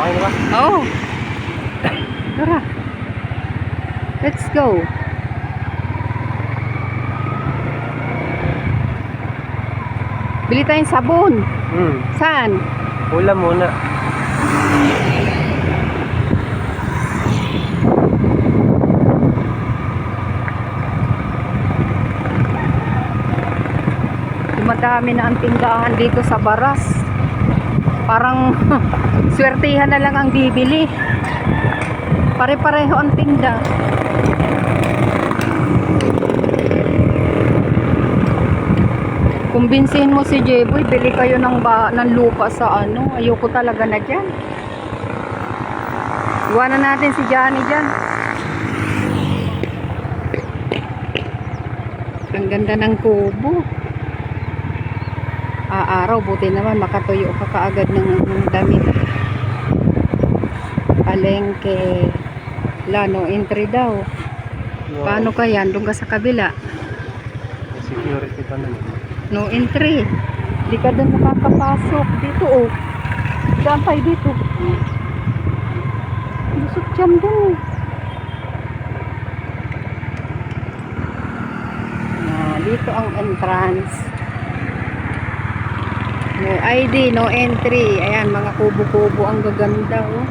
Okay na ba? Oh. Tara. Let's go. Bili tayong sabon. Hmm. Saan? Ulam muna. Dumadami na ang tindahan dito sa Baras. Parang swertihan na lang ang bibili. Pare-pareho ang tinda. Kumbinsihin mo si Jeboy, bili kayo ng, ba, ng lupa sa ano. Ayoko talaga na dyan. Iwanan natin si Johnny dyan. Ang ganda ng kubo. Aaraw, buti naman makatuyo ka kaagad ng, ng damit. Palengke. Lano, entry daw. Paano kaya? Doon ka sa kabila. Security pa naman. No entry. Hindi ka doon makakapasok. Dito oh. Tayo dito? Lusot dyan doon. Ah, dito ang entrance. No ID, no entry. Ayan, mga kubo-kubo ang gaganda oh.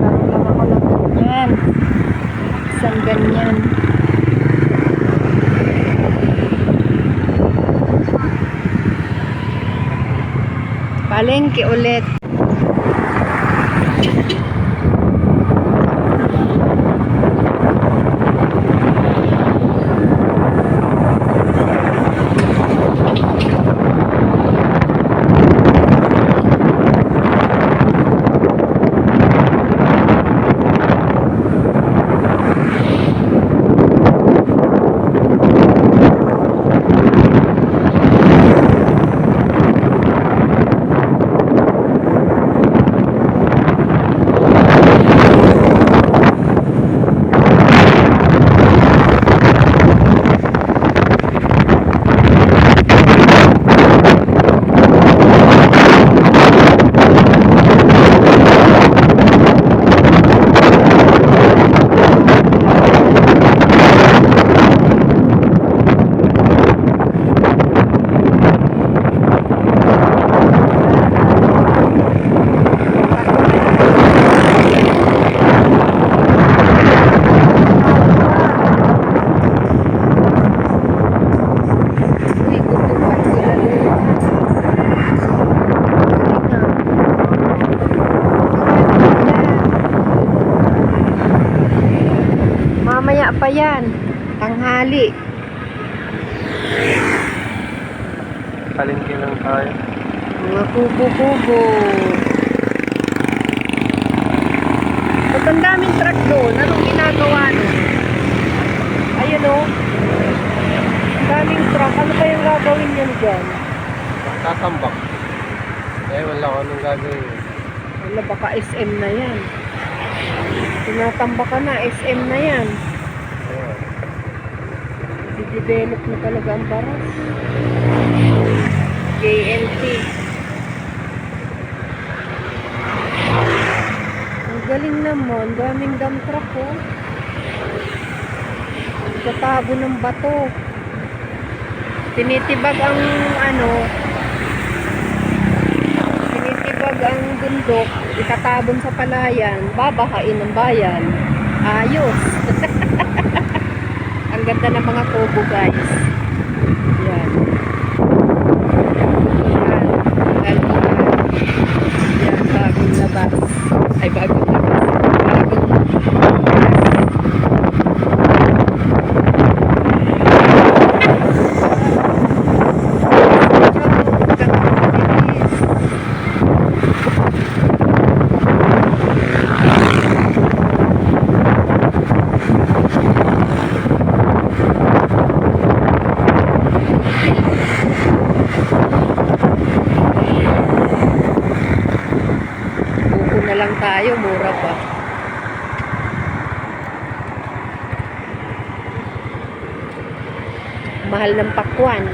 Karoon lang ako ng ganyan. Isang ganyan. Palengke ulit. Tanghali. Palengke lang tayo. Mga kubo-kubo. Ba't ang daming truck doon? Anong ginagawa nun? Ayun o. Ang daming truck. Ano pa yung gagawin yun dyan? Tatambak. Eh, wala ko anong gagawin. Wala, baka SM na yan. Tinatamba ka na, SM na yan. Ayun. I-develop na talaga ang baras. JNT. Ang galing naman, daming dump truck ko. Tatabo ng bato. Tinitibag ang ano, tinitibag ang bundok, itatabon sa palayan, babahain ng bayan. Ayos. Ganda ng mga kubo guys. Buko na lang tayo, mura pa. Mahal ng pakwan.